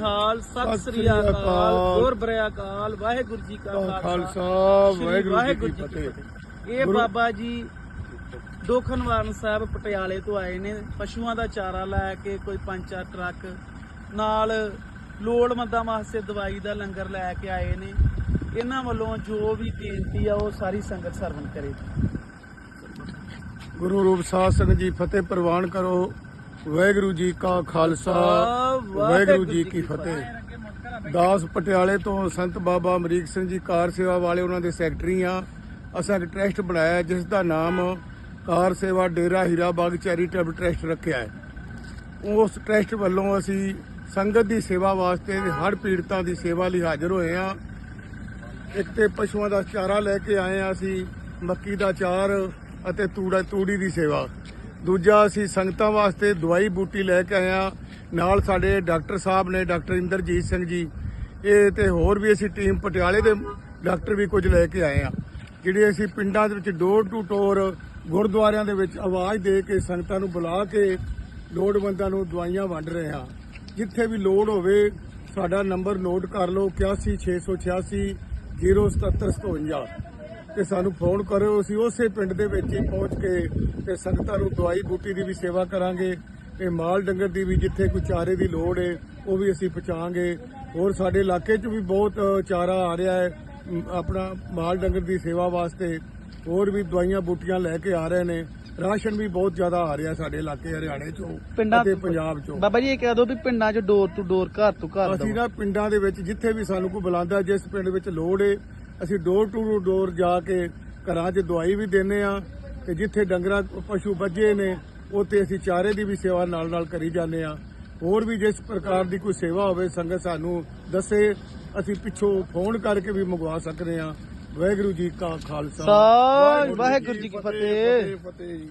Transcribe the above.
ਨਿਹਾਲ ਸਤਿ ਸ੍ਰੀ ਅਕਾਲ। ਹੋਰ ਬਰੇ ਅਕਾਲ ਵਾਹਿਗੁਰੂ ਜੀ ਕਾ ਖਾਲਸਾ ਵਾਹਿਗੁਰੂ ਜੀ ਕੀ ਫਤਿਹ। ਇਹ ਬਾਬਾ ਜੀ ਦੋਖਨਵਾਰਨ ਸਾਹਿਬ ਪਟਿਆਲੇ ਤੋਂ ਆਏ ਨੇ। ਪਸ਼ੂਆਂ ਦਾ ਚਾਰਾ ਲੈ ਕੇ ਕੋਈ ਪੰਜ ਚਾਰ ਟਰੱਕ ਨਾਲ ਲੋੜਵੰਦਾਂ ਵਾਸਤੇ ਦਵਾਈ ਦਾ ਲੰਗਰ ਲੈ ਕੇ ਆਏ ਨੇ। ਇਹਨਾਂ ਵੱਲੋਂ ਜੋ ਵੀ ਬੇਨਤੀ ਆ ਉਹ ਸਾਰੀ ਸੰਗਤ ਸਰਵਣ ਕਰੇ। ਗੁਰੂ ਰੂਪ ਸਾਧ ਸੰਗਤ ਜੀ ਫਤਿਹ ਪ੍ਰਵਾਨ ਕਰੋ। ਵਾਹਿਗੁਰੂ ਜੀ ਕਾ ਖਾਲਸਾ ਵਾਹਿਗੁਰੂ ਜੀ ਕੀ ਫਤਿਹ। ਦਾਸ ਪਟਿਆਲੇ ਤੋਂ ਸੰਤ ਬਾਬਾ ਅਮਰੀਕ ਸਿੰਘ ਜੀ ਕਾਰ ਸੇਵਾ ਵਾਲੇ ਉਹਨਾਂ ਦੇ ਸੈਕਟਰੀ ਆ। ਅਸਾਂ ਇੱਕ ਟਰਸਟ ਬਣਾਇਆ ਜਿਸ ਦਾ ਨਾਮ ਕਾਰ ਸੇਵਾ ਡੇਰਾ ਹੀਰਾ ਬਾਗ ਚੈਰੀਟੇਬਲ ਟਰਸਟ ਰੱਖਿਆ ਹੈ। ਉਸ ਟਰਸਟ ਵੱਲੋਂ ਅਸੀਂ ਸੰਗਤ ਦੀ ਸੇਵਾ ਵਾਸਤੇ ਹੜ੍ਹ ਪੀੜਤਾਂ ਦੀ ਸੇਵਾ ਲਈ ਹਾਜ਼ਰ ਹੋਏ ਆ ਇੱਕ ਤੇ ਪਸ਼ੂਆਂ ਦਾ ਚਾਰਾ ਲੈ ਕੇ ਆਏ ਆ ਅਸੀਂ ਮੱਕੀ ਦਾ ਚਾਰ ਅਤੇ ਤੂੜਾ ਤੂੜੀ ਦੀ ਸੇਵਾ। ਦੂਜਾ ਅਸੀਂ ਸੰਗਤਾਂ ਵਾਸਤੇ ਦਵਾਈ ਬੂਟੀ ਲੈ ਕੇ ਆਏ ਆ ਨਾਲ ਸਾਡੇ ਡਾਕਟਰ ਸਾਹਿਬ ਨੇ, ਡਾਕਟਰ ਇੰਦਰਜੀਤ ਸਿੰਘ ਜੀ, ਇਹ ਤੇ ਹੋਰ ਵੀ ਅਸੀਂ ਟੀਮ ਪਟਿਆਲੇ ਦੇ ਡਾਕਟਰ ਵੀ ਕੁਝ ਲੈ ਕੇ ਆਏ ਆ ਜਿਹੜੇ ਅਸੀਂ ਪਿੰਡਾਂ ਦੇ ਵਿੱਚ ਡੋਰ ਟੂ ਡੋਰ ਗੁਰਦੁਆਰਿਆਂ ਦੇ ਵਿੱਚ ਆਵਾਜ਼ ਦੇ ਕੇ ਸੰਗਤਾਂ ਨੂੰ ਬੁਲਾ ਕੇ ਲੋੜਵੰਦਾਂ ਨੂੰ ਦਵਾਈਆਂ ਵੰਡ ਰਹੇ ਹਾਂ। ਜਿੱਥੇ ਵੀ ਲੋੜ ਹੋਵੇ, ਸਾਡਾ ਨੰਬਰ ਨੋਟ ਕਰ ਲਓ 81686 07757 ਤੇ ਸਾਨੂੰ ਫੋਨ ਕਰੋ ਅਸੀਂ ਉਸੇ ਪਿੰਡ ਦੇ ਵਿੱਚ ਹੀ ਪਹੁੰਚ ਕੇ ਤੇ ਸੰਗਤਾਂ ਨੂੰ ਦਵਾਈ ਬੂਟੀ ਦੀ ਵੀ ਸੇਵਾ ਕਰਾਂਗੇ ਤੇ ਮਾਲ ਡੰਗਰ ਦੀ ਵੀ ਜਿੱਥੇ ਕੋਈ ਚਾਰੇ ਦੀ ਲੋੜ ਹੈ ਉਹ ਵੀ ਅਸੀਂ ਪਹੁੰਚਾਵਾਂਗੇ ਹੋਰ ਸਾਡੇ ਇਲਾਕੇ 'ਚ ਵੀ ਬਹੁਤ ਚਾਰਾ ਆ ਰਿਹਾ ਹੈ ਆਪਣਾ ਮਾਲ ਡੰਗਰ ਦੀ ਸੇਵਾ ਵਾਸਤੇ। ਹੋਰ ਵੀ ਦਵਾਈਆਂ ਬੂਟੀਆਂ ਲੈ ਕੇ ਆ ਰਹੇ ਨੇ। ਰਾਸ਼ਨ ਵੀ ਬਹੁਤ ਜ਼ਿਆਦਾ ਆ ਰਿਹਾ ਸਾਡੇ ਇਲਾਕੇ ਹਰਿਆਣੇ 'ਚੋਂ ਪਿੰਡਾਂ- ਅਤੇ ਪੰਜਾਬ 'ਚੋਂ। ਬਾਬਾ ਜੀ ਇਹ ਕਹਿ ਦੋ ਵੀ ਪਿੰਡਾਂ 'ਚ ਡੋਰ ਟੂ ਡੋਰ ਘਰ ਤੋਂ ਘਰ ਅਸੀਂ ਨਾ ਪਿੰਡਾਂ ਦੇ ਵਿੱਚ ਜਿੱਥੇ ਵੀ ਸਾਨੂੰ ਕੋਈ ਬੁਲਾਉਂਦਾ ਜਿਸ ਪਿੰਡ ਵਿੱਚ ਲੋੜ ਏ ਅਸੀਂ ਡੋਰ ਟੂ ਡੋਰ ਜਾ ਕੇ ਘਰਾਂ 'ਚ ਦਵਾਈ ਵੀ ਦਿੰਨੇ ਆ ਤੇ ਜਿੱਥੇ ਡੰਗਰਾਂ ਪਸ਼ੂ ਬੱਝੇ ਨੇ ਉੱਥੇ ਅਸੀਂ ਚਾਰੇ ਦੀ ਵੀ ਸੇਵਾ ਨਾਲ ਨਾਲ ਕਰੀ ਜਾਂਦੇ ਆ ਹੋਰ ਵੀ ਜਿਸ ਪ੍ਰਕਾਰ ਦੀ ਕੋਈ ਸੇਵਾ ਹੋਵੇ ਸੰਗਤ ਸਾਨੂੰ ਦੱਸੇ ਅਸੀਂ ਪਿੱਛੋਂ ਫੋਨ ਕਰਕੇ ਵੀ ਮੰਗਵਾ ਸਕਦੇ ਆ ਵਾਹਿਗੁਰੂ ਜੀ ਕਾ ਖਾਲਸਾ। ਵਾਹਿਗੁਰੂ ਜੀ ਕੀ ਫਤਿਹ।